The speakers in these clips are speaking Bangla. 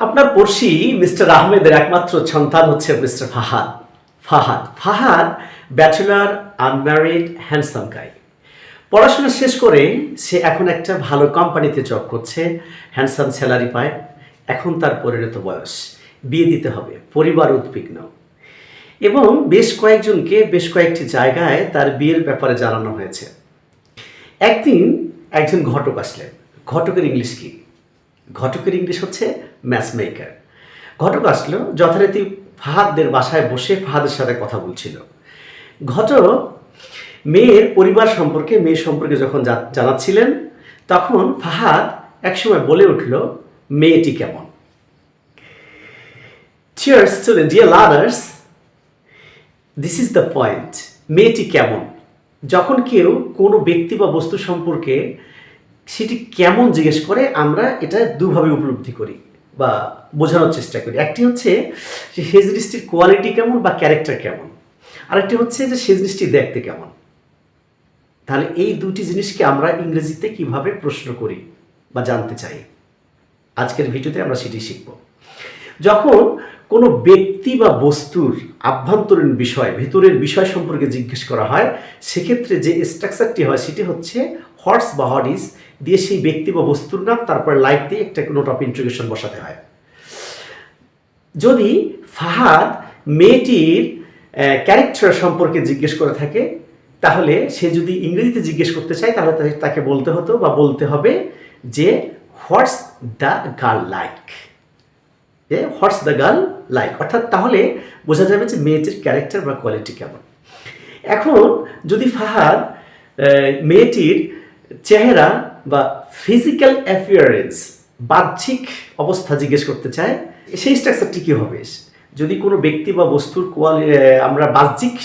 আপনার পড়শি মিস্টার আহমেদের একমাত্র সন্তান হচ্ছে mister Fahad. Fahad. Fahad bachelor, unmarried, handsome guy. পড়াশোনা শেষ করে সে এখন একটা ভালো কোম্পানিতে জব করছে, হ্যান্ডসাম স্যালারি পায়। এখন তার পরিণত বয়স। বিয়ে দিতে হবে, পরিবার উদ্বিগ্ন। এবং বেশ কয়েকজনকে বেশ কয়েকটি জায়গায় তার বিয়ের ব্যাপারে জানানো হয়েছে। একদিন একজন ঘটক আসলেন। ঘটকের ইংলিশ কি? ঘটকের ইংলিশ হচ্ছে ম্যাচ মেকার ঘটক আসলো, যথারীতি ফাহাদদের বাসায় বসে ফাহাদের সাথে কথা বলছিল। ঘটক মেয়ের পরিবার সম্পর্কে, মেয়ে সম্পর্কে যখন জানাচ্ছিলেন, তখন ফাহাদ একসময় বলে উঠল, মেয়েটি কেমন? Cheers to the dear learners this is the point মেয়েটি কেমন? যখন কেউ কোনো ব্যক্তি বা বস্তু সম্পর্কে সেটি কেমন জিজ্ঞেস করে, আমরা এটা দুভাবে উপলব্ধি করি। বা বোঝানোর চেষ্টা করি। একটি হচ্ছে যে সেই জিনিসটির কোয়ালিটি কেমন বা ক্যারেক্টার কেমন? আরেকটি হচ্ছে যে সেই জিনিসটি দেখতে কেমন? তাহলে এই দুটি জিনিসকে আমরা ইংরেজিতে কীভাবে প্রশ্ন করি বা জানতে চাই? আজকের ভিডিওতে আমরা সেটি শিখব। যখন কোনো ব্যক্তি বা বস্তুর আভ্যন্তরীণ বিষয়, ভেতরের বিষয় সম্পর্কে জিজ্ঞেস করা হয়, সেক্ষেত্রে যে স্ট্রাকচারটি হয় সেটি হচ্ছে হর্স বা হডিস দিয়ে সেই ব্যক্তি বা বস্তুর নাম, তারপর লাইক দিয়ে একটা নোট অফ ইন্ট্রোগেশন বসাতে হয়। যদি ফাহাদ মেয়েটির ক্যারেক্টার সম্পর্কে জিজ্ঞেস করে থাকে, তাহলে সে যদি ইংরেজিতে জিজ্ঞেস করতে চায়, তাহলে তাকে বলতে হতো বা বলতে হবে যে what's the girl like uh what's the girl like. অর্থাৎ তাহলে বোঝা যাবে যে মেয়েটির ক্যারেক্টার বা কোয়ালিটি কেমন। এখন যদি ফাহাদ মেয়েটির চেহারা বা ফিজিক্যাল অ্যাপিয়ারেন্স, বাহ্যিক অবস্থা জিজ্ঞেস করতে চায়, সেই স্ট্রাকচারটি কী হবে? যদি কোনো ব্যক্তি বা বস্তুর কোয়ালি আমরা বাহ্যিক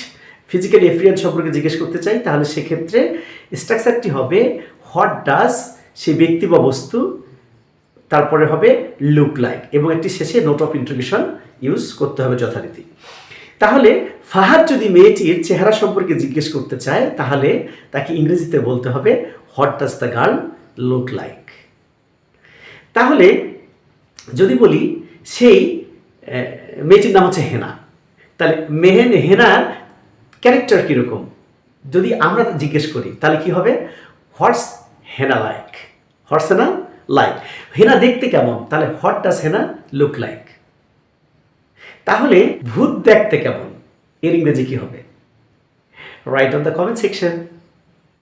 ফিজিক্যাল এফিয়ারেন্স সম্পর্কে জিজ্ঞেস করতে চাই, তাহলে সেক্ষেত্রে স্ট্রাকচারটি হবে, হোয়াট ডাজ সেই ব্যক্তি বা বস্তু তারপরে হবে লুক লাইক এবং একটি শেষে নোট অফ ইন্ট্রোগেশন ইউজ করতে হবে যথারীতি। তাহলে ফাহাদ যদি মেয়েটির চেহারা সম্পর্কে জিজ্ঞেস করতে চায়, তাহলে তাকে ইংরেজিতে বলতে হবে what does the girl look like তাহলে যদি বলি, সেই মেয়েটির নাম হচ্ছে হেনা। তাহলে মেহেন, হেনার ক্যারেক্টার কীরকম? যদি আমরা জিজ্ঞেস করি, তাহলে কি হবে? What's Hena like what's Hena like Hena দেখতে কেমন? তাহলে what does Hena look like তাহলে ভূত দেখতে কেমন? এর ইংরেজি কি হবে? Write on the comment section